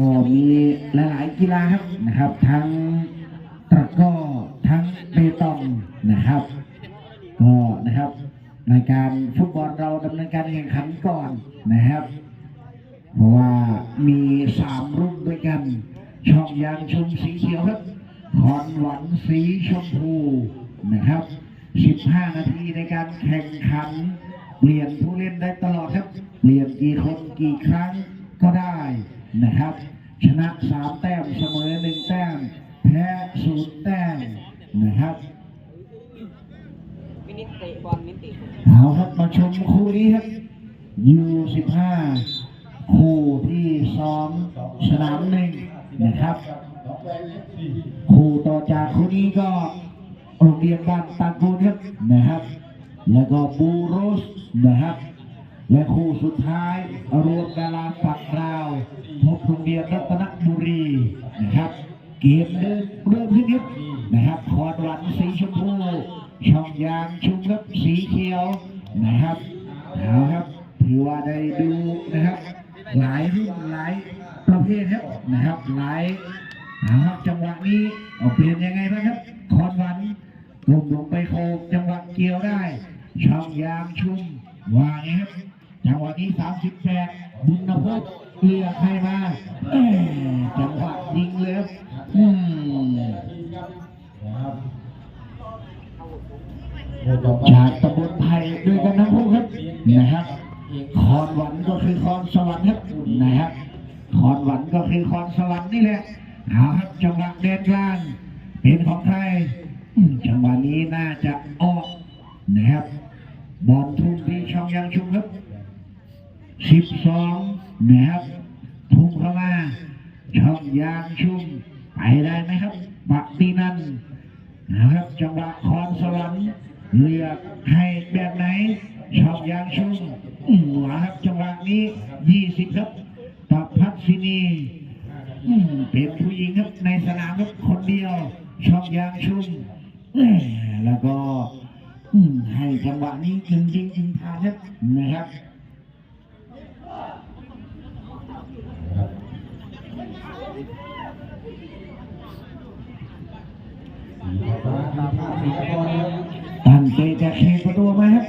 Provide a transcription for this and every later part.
ก็มีหลายๆกีฬาครับนะครับ ทั้งตะก้อทั้งเปตองนะครับก็นะครับรายการฟุตบอลเราดำเนินการแข่งขันก่อนนะครับ เพราะว่ามีสามรุ่นด้วยกัน ช่องยางชมสีเขียวครับคอนหวันสีชมพูนะครับ 15 นาทีในการแข่งขัน เปลี่ยนผู้เล่นได้ตลอดครับ เปลี่ยนกี่คนกี่ครั้งก็ได้นะครับ ชนะ3แต้มเสมอ1แต้ม แพ้ศูนย์แต้มนะครับมินิเตะบอลมินิเตะเอาครับมาชมคู่นี้ครับ U15 คู่ที่สองสนามหนึ่งนะครับ คู่ต่อจากคู่นี้ก็โรงเรียนบ้านตากูลครับนะครับ แล้วก็บูโรสนะครับ และคู่สุดท้ายรวมดาราฝักราวพบโรงเรียนรัตนบุรีนะครับเกมเดิมเริ่มขึ้นครับนะครับคอนวันสีชมพูช่องยางชุมครับสีเขียวนะครับเอาครับถือว่าได้ดูนะครับ หลายรุ่นหลายประเภทครับนะครับ หลายเอาครับจังหวะนี้เอาเปลี่ยนยังไงบ้างครับคอนวันกลมลงไปโคกจังหวะเกี่ยวได้ ช่องยางชุมว่าไงครับ จังหวะนี้38บุญพจน์เลือกให้มาจังหวะยิงเลยครับอืมจากตำบลไทยด้วยกันทั้งคู่ครับนะครับคอนหวันก็คือคอนสวรรค์ครับนะครับคอนหวันก็คือคอนสวรรค์นี่แหละเอาครับจังหวะเดนกลางเป็นของใครจังหวะนี้น่าจะออกนะครับบอลทุ่มที่ช่องยางชุมครับ สิบสองนะครับทุ่มเข้ามาช่องยางชุ่มไปได้ไหมครับปักตีนันนะครับจังหวะคอนสวรรค์เลือกให้แบบไหนช่องยางชุ่มอื้อหัวครับจังหวะนี้ยี่สิบครับปักพัฒนีอืมเป็นผู้หญิงครับในสนามครับคนเดียวช่องยางชุมแหม่แล้วก็ให้จังหวะนี้จริงจริงจริงทานครับนะครับ ตั้งใจจะเขกประตูไหมครับ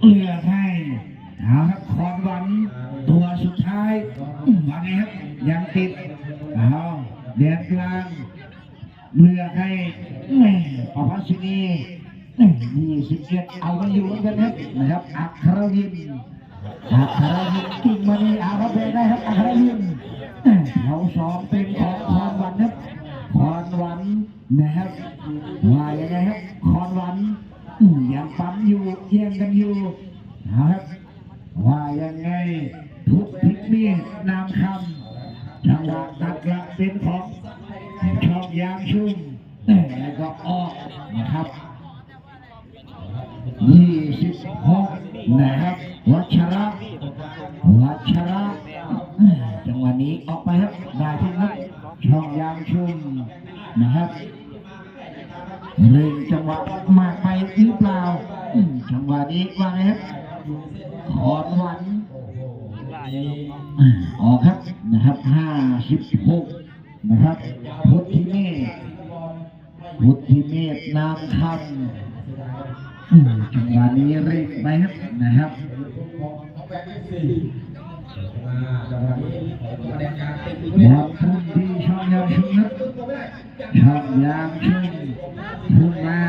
เลือกให้เอาครับคอนวันตัวสุดท้ายอืมว่าไงครับยังติดเอาเดียนกลางเลือกให้แม่ประพัชนียี่สิบเจ็ดเอามาอยู่เหมือนกันครับนะครับอัครวินอัครวินกิ่งมณีอารับไปได้ครับอัครวิน แถวสองเป็นของคอนวันครับคอนวันนะครับว่ายังไงครับคอนวันยังปั๊มอยู่เยี่ยงกันอยู่นะครับว่ายังไงทุกทิศนี่นามคำจังหวะตัดกลับเป็นของชองยางชุ่มแล้วก็ออกนะครับยี่สิบหกนะครับ วัชระ วัชระ นี้ออกไปครับได้ที่ครับช่องยางชุมนะครับเร่งจังหวะมากไปหรือเปล่าจังหวะนี้ว่าไงครับขอนหวันออกครับนะครับห้าสิบหกนะครับพุทธิเมฆพุทธิเมฆนามคำจังหวะนี้เร่งไปครับนะครับ บอลพุ่งที่ชองยางชุมครับช่องยางชุมพุ่งมา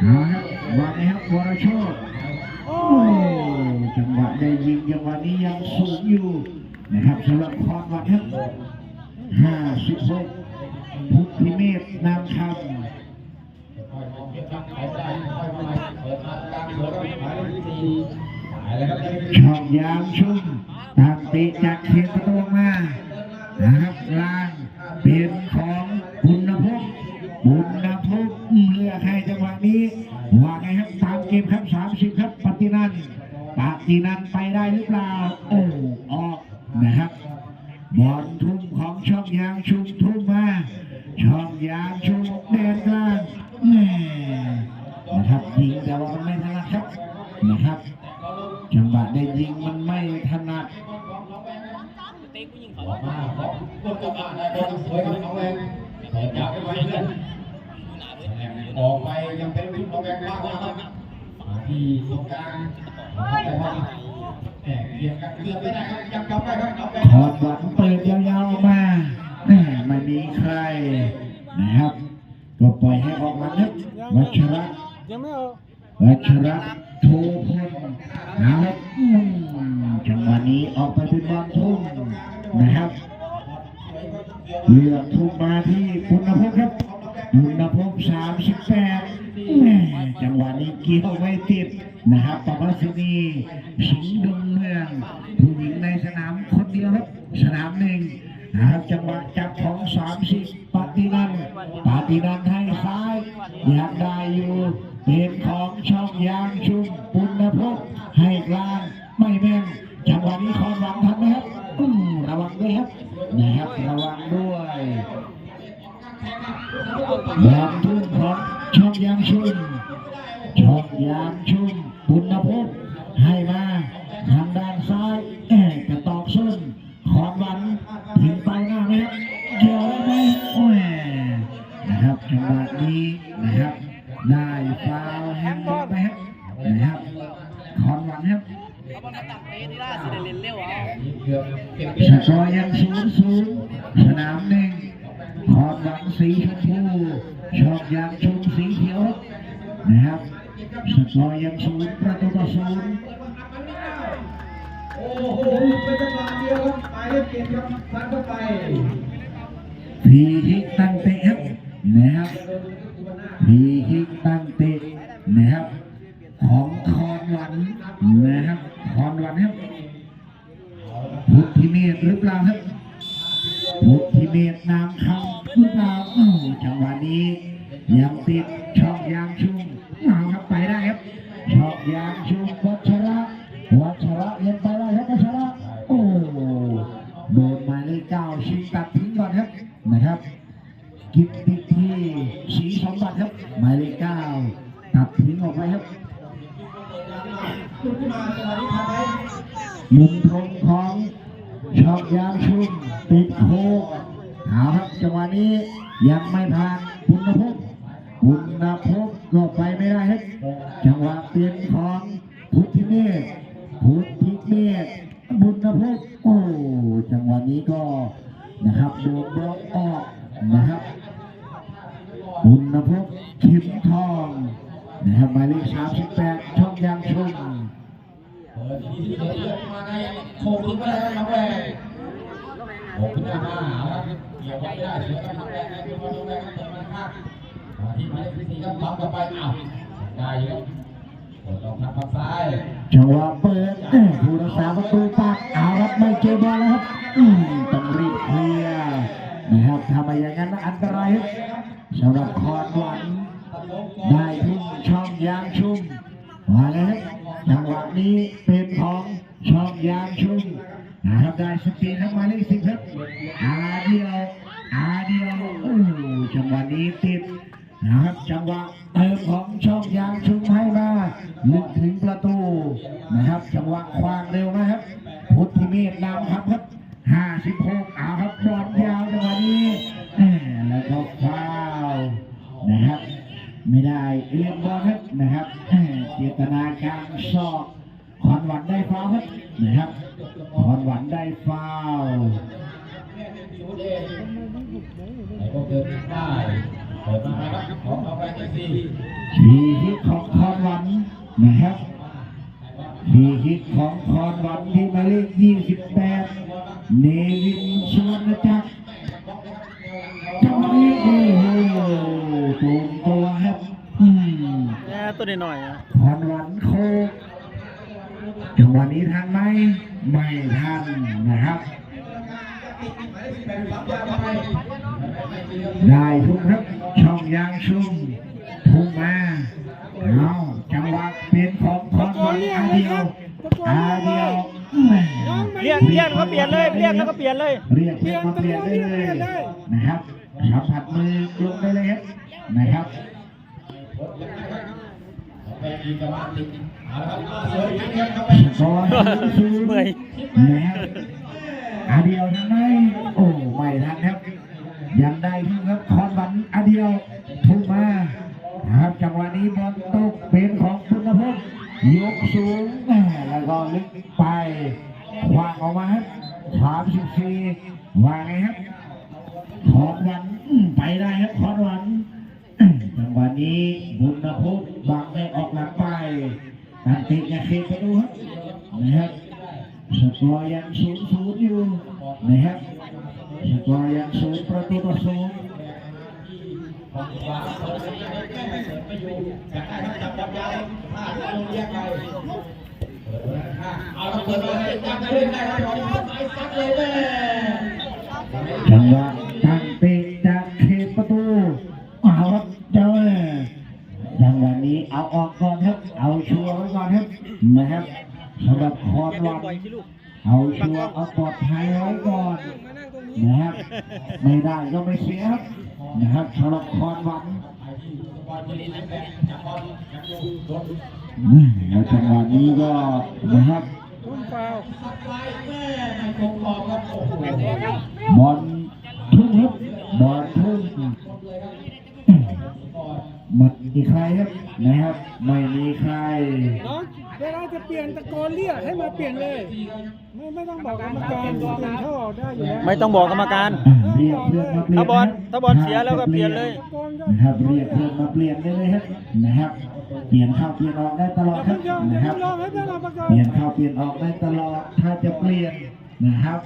เอาครับวางครับวรโชคโอ้จังหวะได้ยิงจังหวะนี้ยังสูงอยู่นะครับสำหรับคอนวัดครับห้าสิบหกพุทธิเมฆนามคำชองยามชุ่ม ติจากเขตประตูมานะครับลางเป็นของบุญพงศ์บุญพงศ์เลือกให้จังหวะนี้ว่าไงครับตามเกมครับสามสิบครับปฏินันปฏินันไปได้หรือเปล่าโอ้ออกนะครับบอลทุ่มของช่องยางชุมทุ่มมา ช่องยางชุมแดนกลางแม่นะครับยิงแต่ว่ามันไม่ถนัดครับนะครับ จังหวะได้ยิงมันไม่ถนัด เตะผู้หญิง ข เขา อมาขอ กดกลับมาได้บอลสวยครับน้องแรงเปิดยาวไปไว้เพื่อน ออกไปยังเป็นลูกน้องแรงมากนะครับมาที่ตรงกลางแต่ว่าแหมเกียร์กันเกือบไม่ได้ครับยังกลับได้ครับน้องแรงถอดหวังเปิดยาวๆมาแม่ไม่มีใครนะครับ ก็ปล่อยให้ออกมาครับวัชระยังไม่เอาวัชระโทพลนะครับอืมจังหวะนี้ออกไปเป็นบอลทุ่มนะครับเลือกทุ่มมาที่ เกี่ยวไม่ติดนะครับปภัสนีสิงห์ดงเมือง ผู้หญิงในสนามคนเดียวครับ สนามหนึ่งนะครับจังหวะจับของสามสิบปฏินันปฏินันให้ซ้ายอยากได้อยู่เป็นของช่องยางชุมปุณพงศ์ให้กลางไม่แม่นจังหวะนี้ขอหวังทันไหมครับอืมระวังด้วยครับนะครับระวังด้วยแบอลทุ่งของช่องยางชุมช่อง ยางชุมปุณพงศ์ให้มาทางด้านซ้าย ครับซัดเข้าไปพีฮิกตั้งเตะครับนะครับพีฮิกตั้งเตะนะครับ ของคอนวันนะครับคอนวันครับพุทธิเมธหรือเปล่าครับพุทธิเมธนามคำหรือเปล่าวจังหวะนี้ยังติดช่องยางชุ่มเอาครับไปได้ครับช่องยางชุ่มวัชระวัชระยัง พุทธิเมฆบุญภพโอ้จังหวะนี้ก็นะครับโดนบล็อกออกนะครับบุญภพขิมทองนะครับหมายเลขสามสิบแปดช่องยางชุมเปิดทีที่เดเลือดมาไงโคงทิ้งไปแล้วน้องแรงโอ้ขึ้นมาเอาละเกี่ยวไม่ได้เสียกับน้องแรงนะคือว่าน้องแรงเติมมาครับที่หมายเลขสี่ครับทำกลับไปอ้าวได้ยู่เจังหวะเปิดผู้รักษาประตูปัดเอาครับไม่เจอบอลแล้วครับต้องรีบเคลียร์นะครับทำไมอย่างนั้นอันตรายครับสำหรับคอนหวันได้ทุ่มช่องยางชุ่มมาแล้วจังหวะนี้เป็นของช่องยางชุ่มนะครับได้สปีดครับหมาเลขสิบครับอาเดียวอาเดียวโอ้จังหวะนี้ติดนะครับจังหวะ จังหวะควางเร็วนะครับ พุทธิเมธนำครับครับห้าสิบหกเอาครับบอลยาวจังหวะนี้แหม่แล้วก็ฟาวล์นะครับ ไม่ได้เรียนบอลครับนะครับแหม่เจตนาการสอกขอนหวันได้ฟาวล์ครับนะครับขอนหวันได้ฟาวล์ไหนก็เกินได้เปิดมาครับของเอาไปที่สี่ 28เนวินชวนจักรจังหวะนี้โอ้โหตูมตัวครับอืมแย่ตัวนิดหน่อยอะคอนวันโคกจังหวะนี้ทันไหมไม่ทันนะครับ ได้ทุกครับช่องยางชุ่มพุ่งมาเอาจังหวะเป็นของคอนวันอาเดียวอาเดียวแหม่ เรียกเรียกแล้วก็เปลี่ยนเลยเรียกแล้วก็เปลี่ยนเลยเรียกเรียกมาเปลี่ยนได้เลยนะครับสัมผัสมือลงได้เลยครับนะครับไปยิงกับว่าติดเอาละครับสวยจริงครับเข้าไปสกอร์ศูนย์เมื่อยนะครับอาเดียวทันไหมโอ้ไม่ทันครับยังได้ทุ่ครับคอนวันอาเดียวทุ่มาครับจังหวะนี้บอลตกเป็นของพุทธพจน์ยกสูงแม่แล้วก็ลึกไป ขวางออกมาครับสามสิบสี่วางไงครับคอนวันไปได้ครับคอนวันจังหวะนี้บุญพจน์บังไม่ออกหลังไปตันติกระเคไปดูครับนะครับสกอร์ยังศูนย์ศูนย์อยู่นะครับสกอร์ยังศูนย์ประตูต่อศูนย์ของขวาเปิดไปแก้ไม่เสร็จไม่อยู่อยากได้ครับจับจับยาวพลาดที่ลงแยกไป จังวัดเลยแม่จังหวะตั้งเตะจากเขตประตูเอาครับเจ้าจังหวะนี้เอาออกก่อนครับ เอาชัวร์ไว้ก่อนครับนะครับสำหรับคอนวันเอาชัวร์เอาปลอดภัยไว้ก่อนนะครับไม่ได้ก็ไม่เสียครับนะครับสำหรับคอนวัน ไอ้ที่บอลจะเล่นแบบจับบอลยังอยู่โดนอืมแล้วจังหวะนี้ก็นะครับซัดไปแม่ไม่ตรงกรอบครับโอ้โหบอลทุ่งครับบอลทุ่งมันมีใครครับนะครับ ไม่มีใครเนาะเวลาจะเปลี่ยนตะโกนเรียกให้มาเปลี่ยนเลย ไม่ไม่ต้องบอกกรรมการเปลี่ยนเข้าออกได้อยู่แล้วไม่ต้องบอกกรรมการเรียกเพื่อนมาเปลี่ยนถ้าบอลถ้าบอลเสียแล้วก็เปลี่ยนเลยตะโกนก็นะครับเรียกเพื่อนมาเปลี่ยนได้เลยครับนะครับ เปลี่ยนเข้าเปลี่ยนออกได้ตลอดอย่าครัเพิ่บงยอมอย่านะครับเพิ่งยอมให้เพื่อนเราประกาศเปลี่ยนเข้าเปลี่ยนออกได้ตลอด ถ้าจะเปลี่ยนนะครับ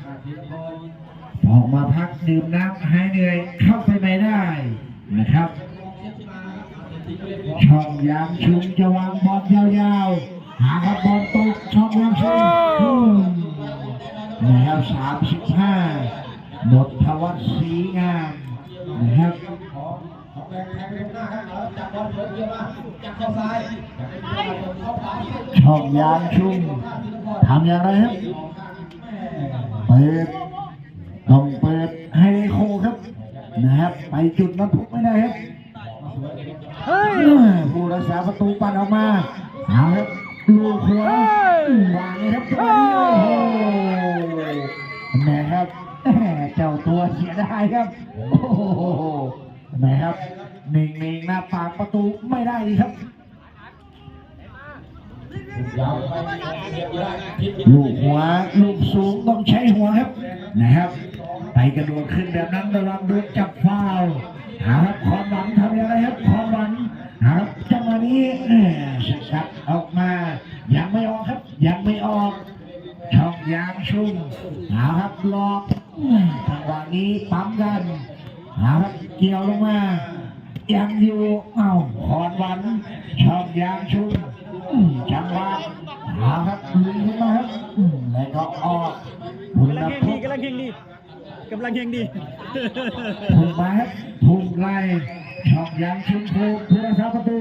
ออกมาพักดื่มน้ำหายเหนื่อยเข้าไปไม่ได้นะครับช่องยางชุมจะวางบอลยาวๆ หาครับบอลตกช่องยางชุมอืมนะครับสามสิบห้าหมดทวัฒน์ศรีงามนะครับ ช่องยางชุมทำอย่างไรครับเปิดต้องเปิดให้โคครับ นะครับ ไปจุดนั้นทุกไม่ได้ครับเฮ้ยผู้รักษาประตูปัดออกมาเอาครับลูกหัววางเลยครับจังหวะนี้โอ้โหแหม่ครับแหม่เจ้าตัวเสียดายครับ โอ้โหแหม่ครับ นิ่งๆหน้าปากประตูไม่ได้อีกครับยาวไปเสียบได้ผิดลูกหัวลูกสูงต้องใช้หัวครับนะครับไปกระโดดขึ้นแบบนั้นระวังโดนจับฟาว ลังเฮงดีถูกมาครับถูกไล่ช่องยางชุ่มถูกผู้รักษาประตู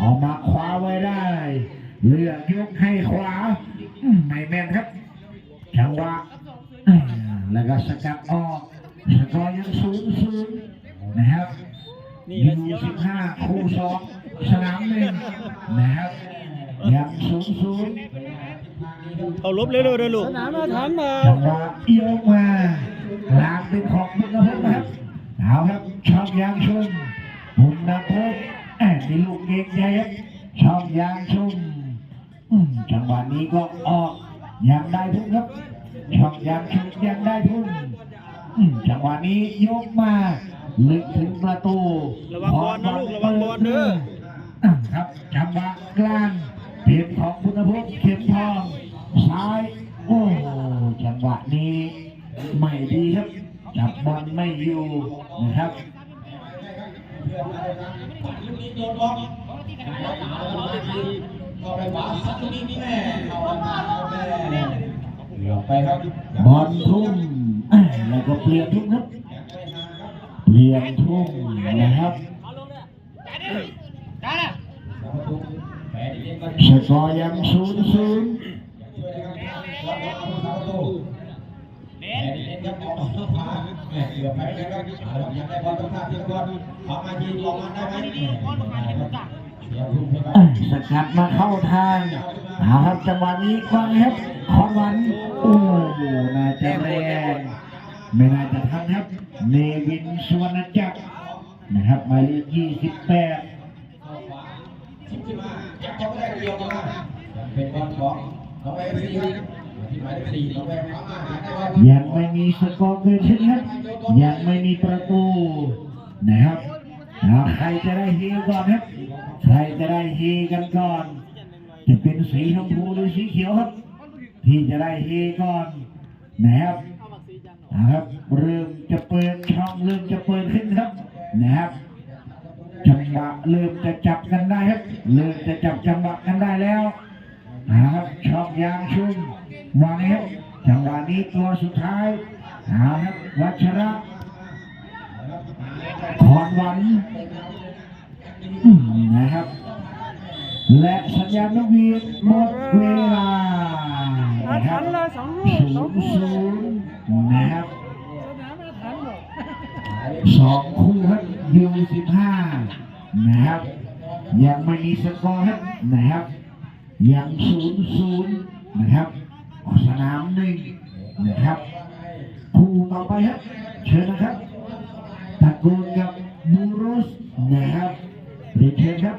ออกมาคว้าไว้ได้ เลือกยกให้ขวาอืมไม่แม่นครับจังหวะอ่าแล้วก็สกัดออกสกอร์ยังศูนย์ศูนย์นะครับนี่ยูเสียวสิบห้าคู่สองสนามหนึ่งนะครับยังศูนย์ศูนย์เอาลบเร็วๆเด้อลูกสนามมาถามมาจังหวะเอียวมา ลามเป็นของบุญนภพนะครับเอาครับช่องยางชุ่มบุญนภพแอบมีลูกเก่งใหญ่ครับช่องยางชุ่มอืมจังหวะนี้ก็ออกยังได้ทุกครับช่องยางชุดยังได้ทุ่นอืมจังหวะนี้ยกมาลึกถึงประตูระวังบอลนะลูกระวังบอลเด้ออะครับจังหวะกลางเปลี่ยนของคุณภพเข็มทองซ้ายโอ้จังหวะนี้ ไม่ดีครับจับบอลไม่อยู่นะครับปัดลูกนี้โดนบอลแล้วหาแล้วมาทีก็ไปขวาซัดลูกนี้นี่แม่เข้ามาแม่เหลือไปครับบอลทุ่มอะแล้วก็เปลี่ยนทุ่มครับเปลี่ยนทุ่มนะครับแผลที่เล่นก็สกอร์ยังศูนย์ศูนย์ ช่วยนะครับวัดเอาเข้าประตูแผ ลที่เล่นครับออกนอกขวาแม่เหลือไปนะครับเอาละยังได้บอลต้องท่าที่ก่อนเอามายิงลงมาได้ไหมเดี๋ยวทุ่มให้ครับอะสกัดมาเข้าทางเอาครับจังหวะนี้ก่อนครับขอนวันโอ้โหน่าจะแรงไม่น่าจะทันครับเนวินสวรรณจักรนะครับหมายเลขยี่สิบแปดจับเขาได้เดียวนมาเป็นบอลของน้องเลขสี่น้องแวงเข้ามาหาได้บ ยังไม่มีสกอร์เกิดขึ้นครับยังไม่มีประตูนะครับใครจะได้เฮก่อนครับใครจะได้เฮกันก่อน จะเป็นสีชมพูหรือสีเขียวครับ ที่จะได้เฮก่อนนะครับนะครับเริ่มจะเปิดช่องเริ่มจะเปิดขึ้นครับนะครับจังหวะเริ่มจะจับกันได้ครับเริ่มจะจับจังหวะกันได้แล้วนะครับช่องยางชุ่ม วางครับจังหวะนี้ตัวสุดท้ายเอาครับวัชระขอนวันนะครับ และสัญญาณนกหวีดหมดเวลานะครับศูนย์ศูนย์นะครับสอาถรรพ์หมดสองคู่ครับยูสิบห้านะครับยังไม่มีสกอร์ครับนะครับยังศูนย์ศูนย์นะครับ สนามหนึ่งนะครับคู่ต่อไปครับ เชิญนะครับตะโกนกับบูรุสนะครับเรียนเชิครับ